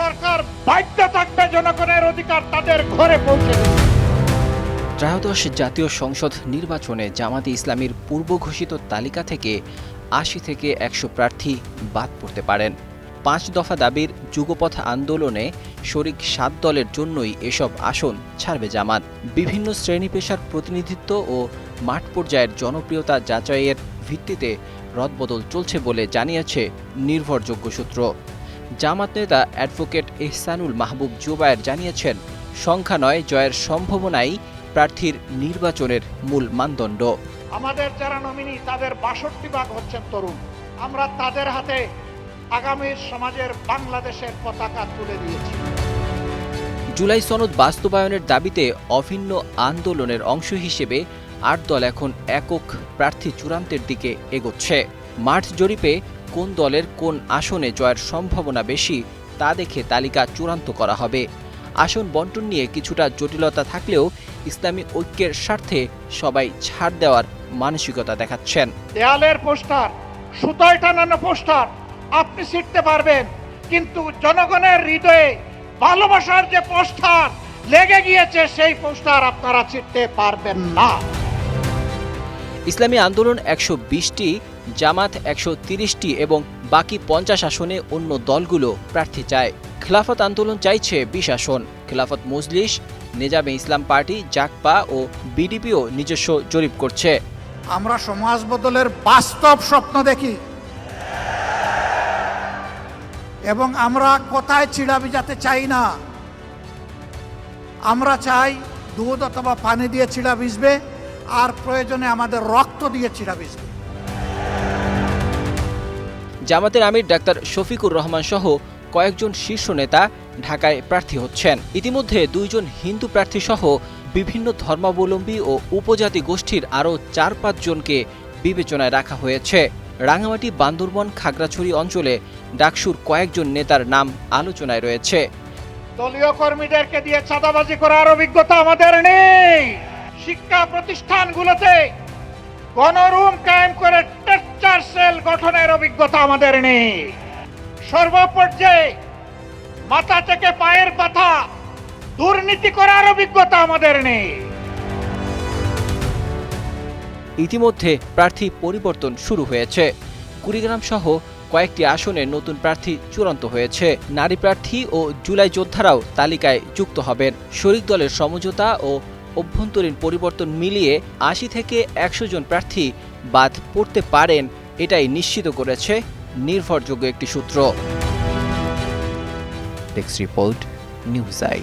সরকার বাধ্য থাকবে জনগণের অধিকার তাদের ঘরে পৌঁছে ত্রয়োদশ জাতীয় সংসদ নির্বাচনে জামাতে ইসলামীর পূর্ব ঘোষিত তালিকা থেকে আশি থেকে একশো প্রার্থী বাদ পড়তে পারেন। পাঁচ দফা দাবির যুগপথ আন্দোলনে শরিক সাত দলের জন্যই এসব আসন ছাড়বে জামাত। বিভিন্ন শ্রেণি পেশার প্রতিনিধিত্ব ও মাঠ পর্যায়ের জনপ্রিয়তা যাচাইয়ের ভিত্তিতে রদবদল চলছে বলে জানিয়েছে নির্ভরযোগ্য সূত্র। জামাত নেতা অ্যাডভোকেট এহসানুল মাহবুব জুবায়ের জানিয়েছেন সংখ্যা নয় জয়ের সম্ভাবনাই প্রার্থীর নির্বাচনের মূল মানদণ্ড। আমাদের যারা নমিনি তাদের বাষট্টি ভাগ হচ্ছেন তরুণ। আমরা তাদের হাতে আগামী সমাজের বাংলাদেশের পতাকা তুলে দিয়েছি। জুলাই সনদ বাস্তবায়নের দাবিতে অভিন্ন আন্দোলনের অংশ হিসেবে আট দল এখন একক প্রার্থী চূড়ান্তের দিকে এগোচ্ছে। মাঠ জরিপে কোন দলের কোন আসনে জয়ের সম্ভাবনা বেশি তা দেখে তালিকা চূড়ান্ত করা হবে। আসন বন্টন নিয়ে কিছুটা জটিলতা থাকলেও ইসলামী ঐক্যের স্বার্থে সবাই ছাড় দেওয়ার মানসিকতা দেখাচ্ছেন। দেয়ালের পোস্টার, সুতোয় টানানো পোস্টার, আপনি শিখতে পারবেন, কিন্তু জনগণের হৃদয়ে ভালোবাসার যে পোস্টার লেগে গিয়েছে, সেই পোস্টার আপনারা ছিটতে পারবেন না। ইসলামী আন্দোলন একশো বিশটি, জামাত একশো তিরিশটি এবং বাকি পঞ্চাশ আসনে অন্য দলগুলো প্রার্থী চায়। খেলাফত আন্দোলন চাইছে বিশ আসন। খেলাফত মজলিস, নেজামে ইসলাম পার্টি জাকপা ও বিডিপিও নিজস্ব জরিপ করছে। আমরা সমাজ বদলের বাস্তব স্বপ্ন দেখি। এবং আমরা কোথায় চিড়া ভিজাতে চাই না। আমরা চাই দুধ অথবা পানি দিয়ে চিড়া ভিজবে। আর প্রয়োজনে আমাদের রক্ত দিয়ে ভিজবে জামাতের আমির ডাক্তার শফিকুর রহমান সহ কয়েকজন শীর্ষ নেতা ঢাকায় প্রার্থী হচ্ছেন। ইতিমধ্যে দুইজন হিন্দু প্রার্থী সহ বিভিন্ন ধর্মাবলম্বী ও উপজাতি গোষ্ঠীর আরও চার পাঁচজনকে বিবেচনায় রাখা হয়েছে। রাঙামাটি বান্দরবন খাগড়াছড়ি অঞ্চলে ডাকসুর কয়েকজন নেতার নাম আলোচনায় রয়েছে। দলীয় কর্মীদেরকে দিয়ে চাঁদাবাজি করার অভিজ্ঞতা আমাদের নেই। শিক্ষা প্রতিষ্ঠানগুলোতে গণরুম কায়েম করে টেকচার সেল গঠনের অভিজ্ঞতা আমাদের নেই। সর্বপর্যায়ে মাথা থেকে পায়ের পাথা দুর্নীতি করার অভিজ্ঞতা আমাদের নেই। ইতিমধ্যে প্রার্থী পরিবর্তন শুরু হয়েছে। কুড়িগ্রাম সহ কয়েকটি আসনে নতুন প্রার্থী চূড়ান্ত হয়েছে। নারী প্রার্থী ও জুলাই যোদ্ধারাও তালিকায় যুক্ত হবেন। শরিক দলের সমঝোতা ও অভ্যন্তরীণ পরিবর্তন মিলিয়ে আশি থেকে একশো জন প্রার্থী বাদ পড়তে পারেন, এটাই নিশ্চিত করেছে নির্ভরযোগ্য একটি সূত্র। Report news I